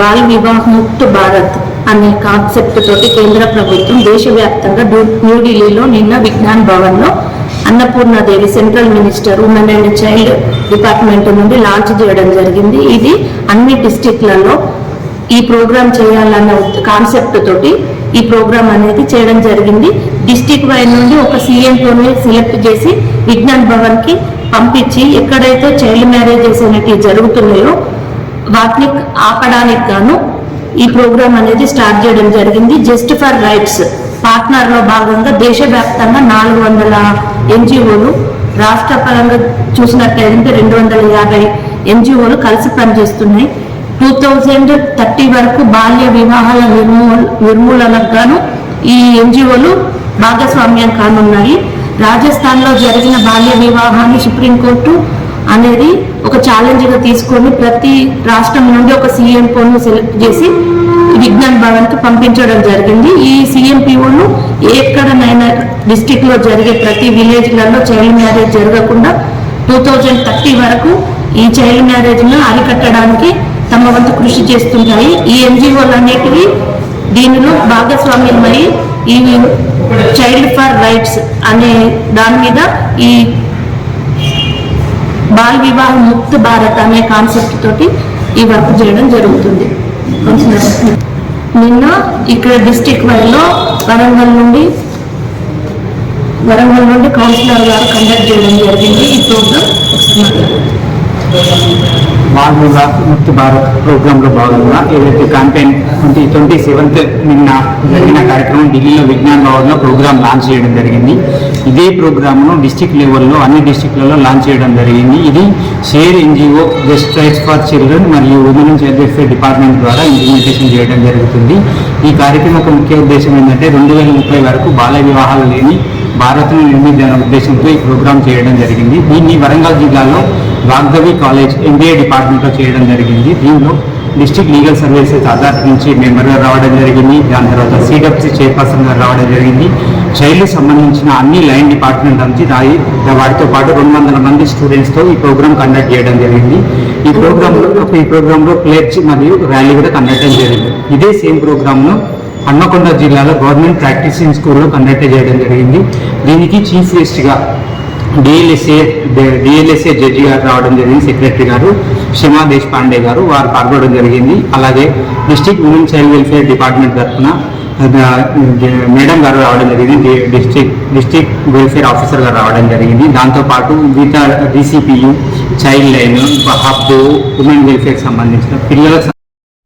Ball Vivah Mukt Bharat అనే concept తోటి కేంద్ర ప్రభుత్వం దేశవ్యాప్తంగా న్యూఢిల్లీలో నిన్న విజ్ఞాన్ భవన్లో Annapurna Devi central minister women and child department నుండి లాంచ్ చేయడం జరిగింది. ఇది అన్ని డిస్టిక్లలో ఈ ప్రోగ్రామ్ చేయాలన్న కాన్సెప్ట్ తోటి ఈ ప్రోగ్రామ్ అనేది చేయడం జరిగింది. డిస్టిక్ వైడ్ నుండి ఒక సీఎంతోనే సెలెక్ట్ చేసి విజ్ఞాన్ భవన్కి పంపించి ఎక్కడైతే చైల్డ్ మ్యారేజెస్ అనేటివి జరుగుతున్నాయో వాటిని ఆపడానికి గాను ఈ ప్రోగ్రామ్ అనేది స్టార్ట్ చేయడం జరిగింది. జస్ట్ ఫర్ రైట్స్ పార్ట్నర్లో భాగంగా దేశవ్యాప్తంగా నాలుగు వందల ఎన్జిఓలు రాష్ట్ర పరంగా చూసినట్లయితే రెండు వందల యాభై ఎన్జిఓలు కలిసి పనిచేస్తున్నాయి. టూ థౌజండ్ థర్టీ వరకు బాల్య వివాహాల నిర్మూల నిర్మూలనకు గాను ఈ ఎన్జిఓలు భాగస్వామ్యం కానున్నాయి. రాజస్థాన్లో జరిగిన బాల్య వివాహాన్ని సుప్రీంకోర్టు అనేది ఒక ఛాలెంజ్గా తీసుకొని ప్రతి రాష్ట్రం నుండి ఒక సిఎంఓను సెలెక్ట్ చేసి విజ్ఞాన్ భవన్కి పంపించడం జరిగింది. ఈ సిఎంపిఓను ఎక్కడనైనా డిస్టిక్లో జరిగే ప్రతి విలేజ్లలో చైల్డ్ మ్యారేజ్ జరగకుండా టూ థౌజండ్ థర్టీ వరకు ఈ చైల్డ్ మ్యారేజ్ను అరికట్టడానికి తమ వంతు కృషి చేస్తుంటాయి. ఈ ఎన్జిఓలు అనేటివి దీనిలో భాగస్వామ్యమై ఈ చైల్డ్ ఫర్ రైట్స్ అనే దాని మీద ఈ బాల్ వివాహ ముక్త భారత్ అనే కాన్సెప్ట్ తోటి ఈ వర్క్ చేయడం జరుగుతుంది. నిన్న ఇక్కడ డిస్టిక్ వైలో వరంగల్ నుండి వరంగల్ నుండి కౌన్సిలర్ గారు కండక్ట్ చేయడం జరిగింది. ఈ ప్రోగ్రామ్ బాల్ వివాహ్ ముక్తి భారత్ ప్రోగ్రామ్లో భాగంగా ఏదైతే క్యాంపెయిన్ ట్వంటీ ట్వంటీ సెవెంత్ నిన్న జరిగిన కార్యక్రమం ఢిల్లీలో విజ్ఞాన్ భవన్లో ప్రోగ్రామ్ లాంచ్ చేయడం జరిగింది. ఇదే ప్రోగ్రామ్ను డిస్టిక్ లెవెల్లో అన్ని డిస్టిక్లలో లాంచ్ చేయడం జరిగింది. ఇది share NGO just rights for children మరియు women and child welfare department ద్వారా ఇంప్లిమెంటేషన్ చేయడం జరుగుతుంది. ఈ కార్యక్రమం యొక్క ముఖ్య ఉద్దేశం ఏంటంటే రెండు వేల ముప్పై వరకు బాల వివాహాలు లేని భారత్ను నిర్మించాలనే ఉద్దేశంతో ఈ ప్రోగ్రామ్ చేయడం జరిగింది. దీన్ని వరంగల్ జిల్లాలో వాగ్దవి కాలేజ్ ఎంబీఏ డిపార్ట్మెంట్లో చేయడం జరిగింది. దీనిలో డిస్టిక్ లీగల్ సర్వీసెస్ అథారిటీ నుంచి మెంబర్గా రావడం జరిగింది. దాని తర్వాత సిడబ్ల్యూసీ చైర్పర్సన్గా రావడం జరిగింది. చైల్డ్ సంబంధించిన అన్ని లైన్ డిపార్ట్మెంట్ నుంచి దాయి వాటితో పాటు రెండు వందల మంది స్టూడెంట్స్తో ఈ ప్రోగ్రామ్ కండక్ట్ చేయడం జరిగింది. ఈ ప్రోగ్రాంలో ఈ ప్రోగ్రాంలో ప్లేట్స్ మరియు ర్యాలీ కూడా కండక్ట్ చేయడం జరిగింది. ఇదే సేమ్ ప్రోగ్రామ్ను హన్మకొండ జిల్లాలో గవర్నమెంట్ ప్రాక్టీసింగ్ స్కూల్లో కండక్ట్ చేయడం జరిగింది. దీనికి చీఫ్ గెస్ట్గా డిఎల్ఎస్ఏ డిఎల్ఎస్ఏ జడ్జి గారు రావడం జరిగింది సెక్రటరీ గారు. షిమా దేశపాండే గారు వారు పాల్గొనడం జరిగింది. అలాగే district women child welfare department తరఫున మేడం గారు రావడం జరిగింది. డిస్ట్రిక్ట్ డిస్ట్రిక్ట్ వెల్ఫేర్ ఆఫీసర్ గారు రావడం జరిగింది. దాంతోపాటు వివిధ DCPU child line hub women welfare సంబంధించిన పిల్లలకు